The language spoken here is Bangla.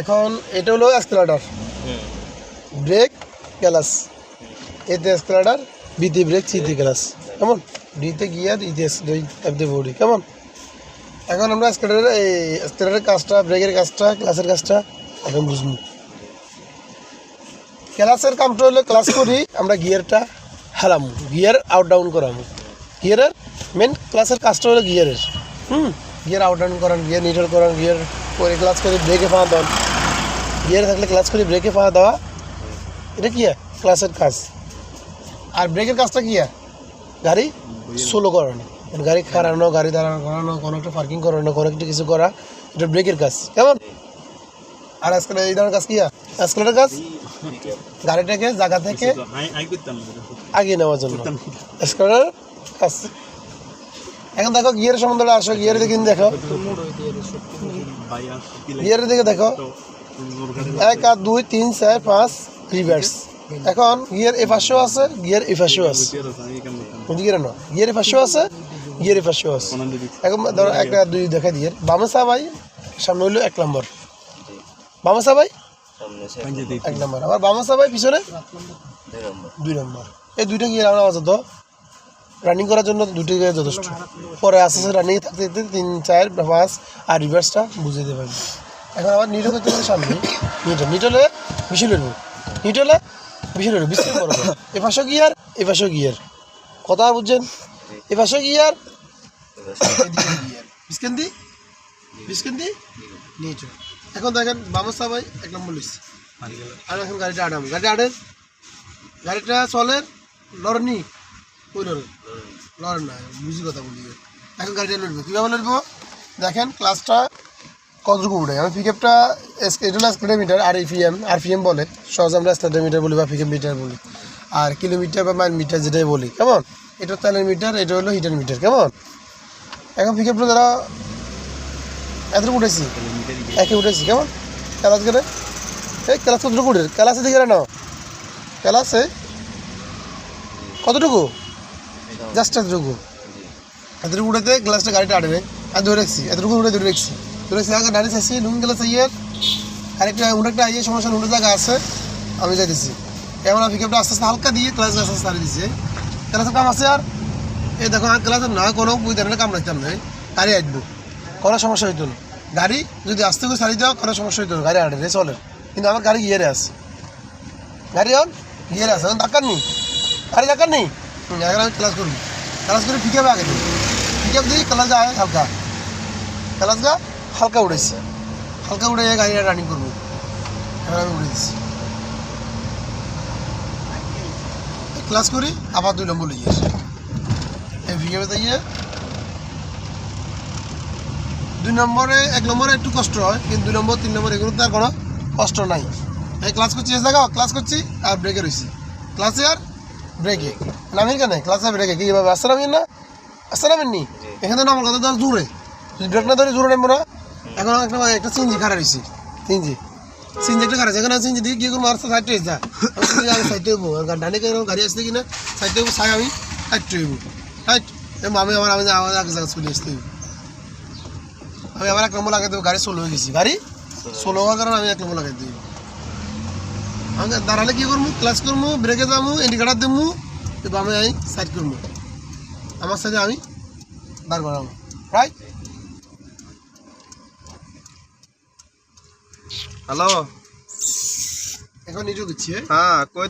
এখন এটা হলো অ্যাক্সেলারেটর ব্রেক গ্যালাস এতে অ্যাক্সেলারেটর বিতে ব্রেক সিতে গ্যালাস কেমন? ডিতে গিয়ার ইতে দুই এফতে বডি। কেমন? এখন আমরা অ্যাক্সেলারেটর এই অ্যাক্সেলারেটর কাজটা ব্রেকের কাজটা ক্লাসের কাজটা এখন বুঝব। ক্লাসের কামটা হলো ক্লাস করি আমরা গিয়ারটা হেলামু গিয়ার আউট ডাউন করামু। গিয়ারের মেন ক্লাসের কাজটা হলো গিয়ারের হুম? গিয়ার আউট ডাউন করান গিয়ার নিউট্রাল করান গিয়ার করে ক্লাস করে ব্রেকে পাওয়া দেওয়ান। গিয়ার থাকলে ক্লাস করে ব্রেকে পাওয়া দেওয়া এটা কী? ক্লাসের কাজ। আর ব্রেকের কাজটা কী? গাড়ি স্লো করানো। মানে গাড়ি খাড়ানো গাড়ি দাঁড়ানো করানো কোনো একটা পার্কিং করানো কোনো একটা কিছু করা এটা ব্রেকের কাজ। কেমন? আর আজকাল এই ধরনের কাজ কি? আজকালের কাজ? গাড়িটাকে জায়গা থেকে আগিয়ে নেওয়ার জন্য। স্কারের কাজ। এখন দেখো গিয়ারের সম্বন্ধে আসো, গিয়ারের দিকে দেখো। গিয়ারের দিকে দেখো। এক আর দুই, তিন, চার, পাঁচ রিভার্স এখন গিয়ার এ পাশেও আছে, গিয়ার এ পাশেও আছে গিয়ার না গিয়ার এ পাশেও আছে, গিয়ার এ পাশেও আছে। এখন ধরো একটা দুই দেখা দিয়ে বামে ভাই, সামনে হইল এক নম্বর। বামে ভাই? এক নম্বর। আবার বামে ভাই, পিছনে? দুই নম্বর। এই দুইটা গিয়ার আমরা আপাতত রানিং করার জন্য দুটি গিয়ার যথেষ্ট। পরে আস্তে আস্তে রানিং থাকতে থাকতে তিন, চার পাঁচ আর রিভার্সটা বুঝে দিতে পারবে এখন আবার নিটো করতে পারি সামনে। নিটো নিটলে বেশি লড়বো নিটলে বেশি লড়বো বিস্তার করব এ পাশেও গিয়ার এ পাশেও গিয়ার কথা বুঝছেন? এ পাশেও গিয়ার বিস্কেন্দি বিস্কেন্দি নিটো এখন দেখেন বামস্তা ভাই, এক নম্বর লিখছি আর এখন গাড়িটা আডাম গাড়িটা আডের গাড়িটা চলে লড়নি। না এখন গাড়িটা লড়বো। কীভাবে লড়বো? দেখেন ক্লাসটা কতটুকু উঠে আমি পিকআপটা এটা হলো স্কিলোমিটার আর ইপিএম আর পিএম বলে। সহজ আমরা স্টার্টার বলি বা পিকআপ মিটার বলি। আর কিলোমিটার বা মাইল মিটার যেটাই বলি, কেমন? এটা তেলের মিটার এটা হলো হিটার মিটার কেমন? এখন পিকআপটা যারা এতটুকু উঠেছি একে উঠেছি কেমন? ক্লাস করে? এই ক্লাস কতটুকু উঠে ক্লাসে দিকে নাও। ক্লাসে কতটুকু? জাস্ট এতটুকু এতটুকু উঠেতে গ্লাসটা গাড়িটা আটবে। আর ধরে রাখছি এতটুকু উঠে ধরে রাখছি। ধরে রাখছি, আগে দাঁড়িয়ে চাইছি, নুন গ্লাস ইয়ের আরেকটা উঠেটা ইয়ে সমস্যা উঠে জায়গা আছে, আমি যাইতেছি। এমন পিকআপটা আস্তে আস্তে হালকা দিয়ে ক্লাস আস্তে আস্তে সারিয়ে দিচ্ছে। কাম আছে আর এই দেখো, আর ক্লাসের না কোনো বুঝ ধরনের কাম রাখতাম না। গাড়ি আসব কোনো সমস্যা হইতো না। গাড়ি যদি আস্তে করে সারিয়ে দেওয়া কোনো সমস্যা হইতো না। গাড়ি আটে চলে। কিন্তু আমার গাড়ি গিয়ারে আছে। গাড়ি অন গিয়ারে আছে। এখন ধাক্কার নেই। গাড়ি ধাক্কার নেই। এখন আমি ক্লাস করব ক্লাস করে পিক আগে দিই পিক আপ দিই ক্লাস যায় হালকা। ক্লাস গা হালকা উঠেছি হালকা উঠে গাড়িটা রানিং করব। এখন আমি উঠে দিচ্ছি। ক্লাস করি, আবার দুই নম্বর লিয়ে এই পিক আপে দিয়ে দুই নম্বরে, এক নম্বরে একটু কষ্ট হয়, কিন্তু দুই নম্বর, তিন নম্বর এগুলোতে আর কোনো কষ্ট নাই। ক্লাস করছি এসে দেখাও ক্লাস করছি আর ব্রেকে রয়েছি ক্লাসে আর ব্রেকে। নামির কেন ক্লাসে ব্রেকে। কীভাবে আসতে নামিন না? আসতে নামেন নি এখানে তো আমার কথা ধর জোরে যদি ব্রেক না ধরে জোরে নামবো না এখন একটা একটা সিঞ্জি খারা রয়েছি। সিঞ্জি সিঞ্জি একটা খারা এখানে সিঞ্জি দিয়ে গিয়ে মারতে সাইডে এসে যা। সাইডে হইবো। ডানে কেন গাড়ি আসতে কিনা সাইডে হইবো সাই আমি সাইডে হইবো। রাইট আমি আমার আমি আমার আগে চলে আসতে হইবো। আমি আবার এক নম্বর লাগাই দেবো গাড়ি সোলো হয়ে গেছি। গাড়ি সোলো হওয়ার কারণে আমি এক নম্বর লাগাই দেবো। আমি দাঁড়ালে কি করব ক্লাস করব ব্রেকে যাব ইন্ডিকেটার দেবো কিন্তু আমি আমি সাইড করব আমার সাথে আমি দাঁড় করাবো রাইট হ্যালো এখন নিজে দিচ্ছি হ্যাঁ? হ্যাঁ কই